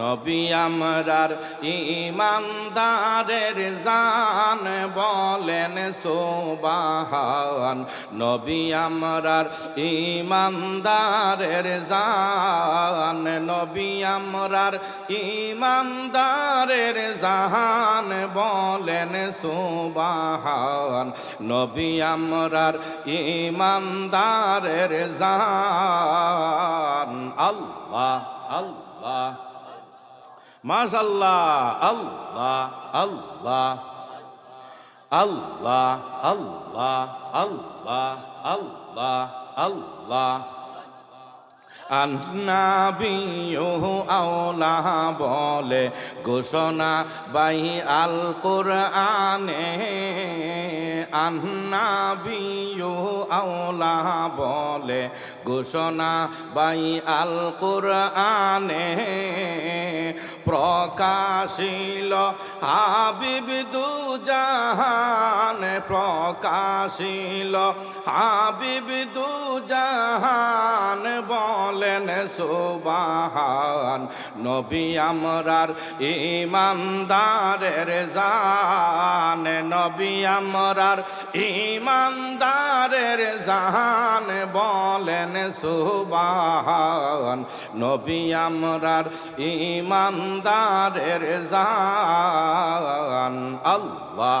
নবী আমরার ইমানদারের জান বলেন সোবাহান। নবী আমরার ইমানদারের জান, নবী আমরার ইমানদারের জাহান বলেন সোবাহান। নবী আমরার ইমানদারের জান, আল্লাহ আল্লাহ। মাশাল্লাহ আল্লাহ আল্লাহ আল্লাহ আল্লাহ বলে ঘোষণা বাই আল কোরআনে আন্নাবিয়ু আওলা বলে ঘোষণা বাই আল কোরআনে। প্রকাশিল হাবিব দু জাহান। প্রকাশিল। হাবিব দু জাহান বলেন, সুবাহান নবী আমরার ইমানদারের জান নবী আমরার ইমানদারের জাহান বলেন, সুবাহান নবী আমরার ইমানদারের জান আল্লাহ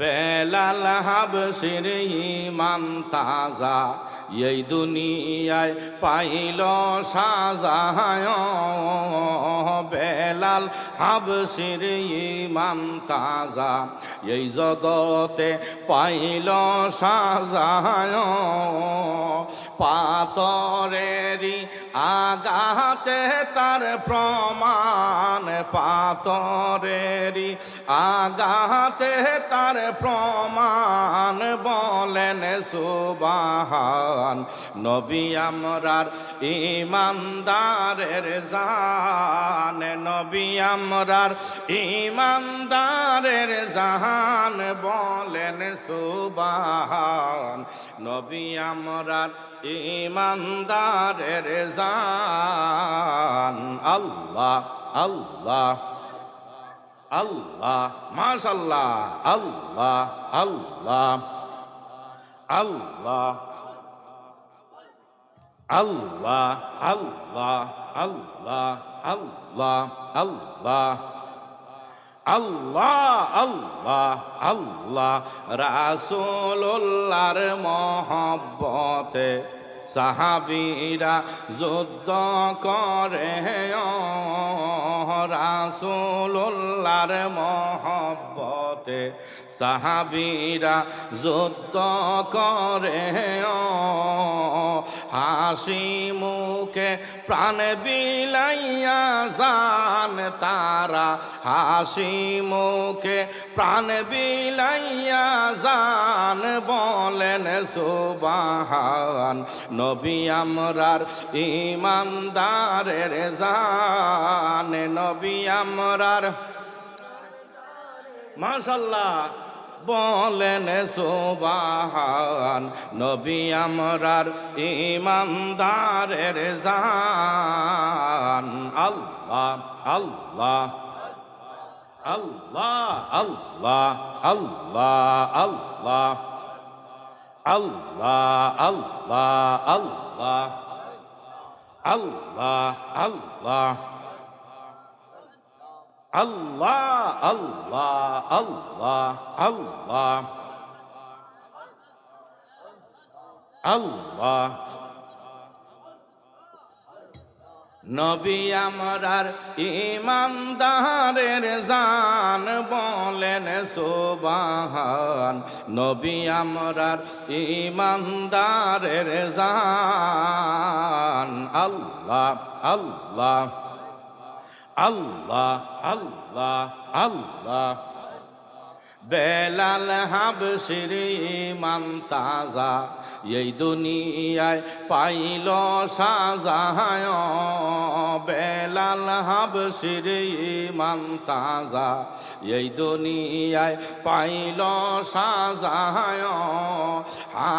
বেলাল হাবসির ইমান তাজা, এই দুনিয়ায় পাইল সাজায় বেলাল হাবসির ইমান তাজা, এই জগতে পাইল সাজায় পাতরেরি আগাতে তার প্রমাণ পাতরেরি আগাতে তার প্রমাণ বলেন সুবাহান। নবী আমরার ইমানদারের জান নবী আমরার ইমানদারের জাহান বলেন সুবাহান। নবী আমরার ইমানদারের জান আল্লাহ আল্লাহ আল্লাহ মাশাল্লাহ আল্লাহ আল্লাহ আল্লাহ আল্লাহ আল্লাহ আল্লাহ আল্লাহ আল্লাহ আল্লাহ আল্লাহ আল্লাহ রাসুল্লাহর মহব্বতে সাহাবিরা যুদ্ধ করে রাসুল্লার মহব্বতে। সাহাবিরা যুদ্ধ করে হাসি মুখে প্রাণ বিলাইয়া যান তারা। হাসি মুখে প্রাণ বিলাইয়া যান বলেন, সুবাহান নবী আমরার ইমানদারের জান, নবী আমরার মাশাল্লাহ বলেন সুবাহান নবী আমরার ইমানদারের জান আল্লাহ আল্লাহ আল্লাহ আল্লাহ আল্লাহ আল্লাহ আল্লাহ আল্লাহ আল্লাহ আল্লাহ আল্লাহ আল্লাহ আল্লাহ আল্লাহ আল্লাহ। আল্লাহ। নবী আমরার ইমানদারের জান বলেন, সোবাহান। নবী আমরার ইমানদারের জান, আল্লাহ আল্লাহ। আল্লাহ আল্লাহ আল্লাহ। বেলাল হাবসির ইমান তাজা, এই দুনিয়ায় পাইল সাজায়। বেলাল হাবসির ইমান তাজা, এই দুনিয়ায় পাইল সাজায়।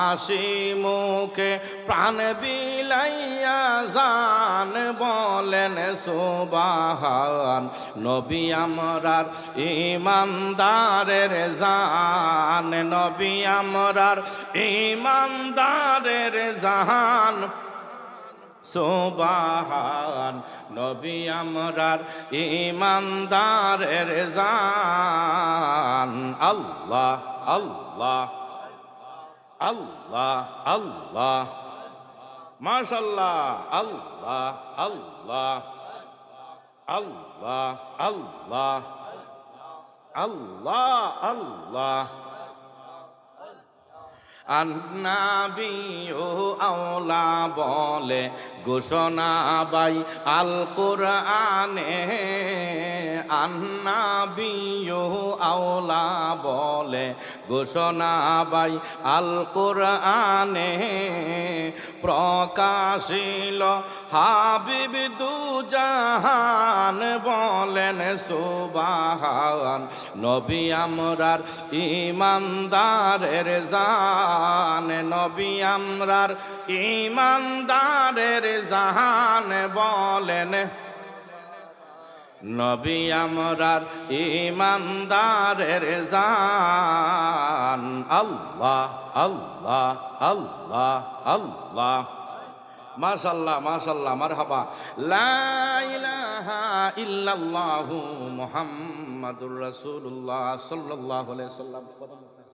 হাসি মুখে প্রাণ বিলাইয়া জান বলেন, সুবাহান নবী আমরার ইমানদারের জান, নবী আমরার ইমানদারের জান। সুবাহান নবী আমরার ইমানদারের জান। আল্লাহ আল্লাহ। আল্লাহ আল্লাহ। মাশাল্লাহ আল্লাহ আল্লাহ। আল্লাহ আল্লাহ। আল্লাহ আল্লাহ। আন্নাবিও আওলা বলে ঘোষণা বাই আল কোরআনে আন্নাবিও আওলা বলে। ঘোষণা বাই আল কোরআনে, প্রকাশিল হাবিব দুজাহান বলেন, সুবাহান। নবী আমরার ইমানদারের জান, নবী আমরার ইমানদারের জাহান বলেন, নবী আমরার ইমানদারের জান। আল্লাহ আল্লাহ আল্লাহ আল্লাহ। মাশাল্লাহ মাশাল্লাহ, মারহাবা। লা ইলাহা ইল্লাল্লাহু মুহাম্মাদুর রাসূলুল্লাহ সাল্লাল্লাহু আলাইহি সাল্লাম